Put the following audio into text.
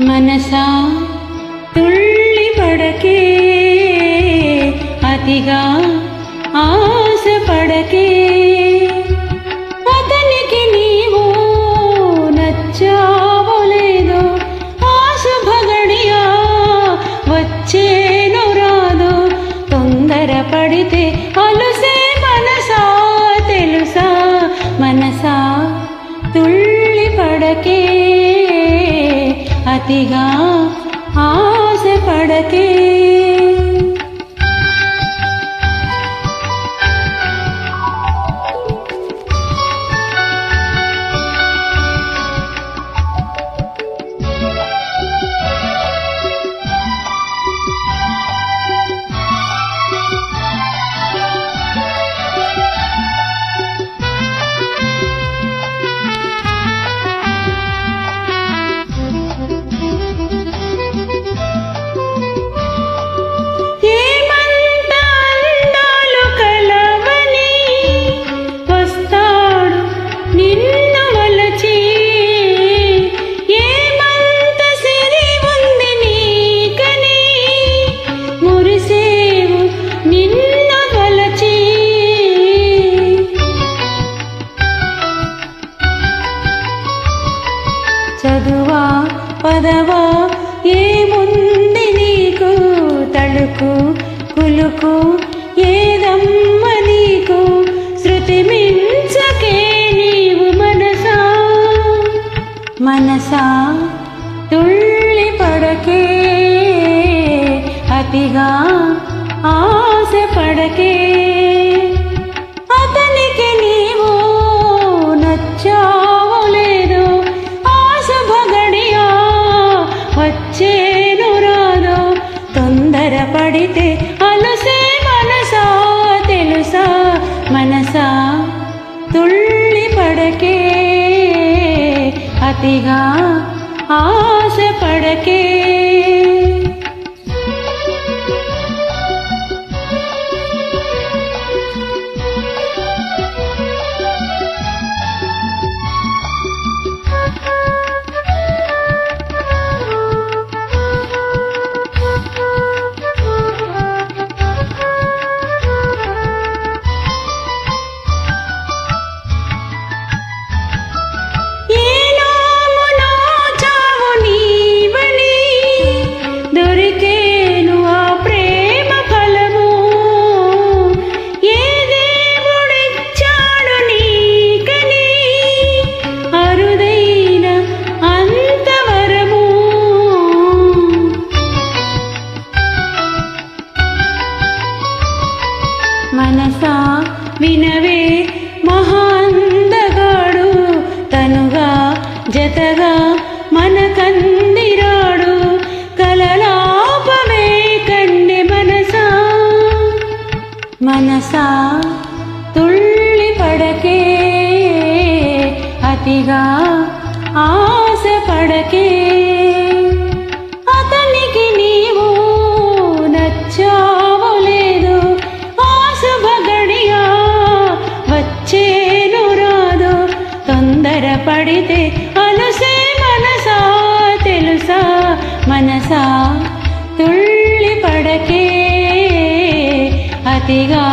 మనసా తుళ్ళి పడకే అతిగా ఆశ అతిగా మాధవా ఏముంది నీకు? తళుకు కులుకు ఏదమ్మ నీకు? శృతి మించకే నీవు మనసా? మనసా తుళ్ళి పడకే అతిగా ఆశ పడకే. అతిగా ఆశ పడకే ఏనామునో మనసా వినవే మహాందగాడు తనుగా జతగా మన కందిరాడు. కలలాపమే కండి మనసా. మనసా తుళ్ళి పడకే అతిగా ఆశ పడకే. మనసా తుళ్ళి పడకే అతిగా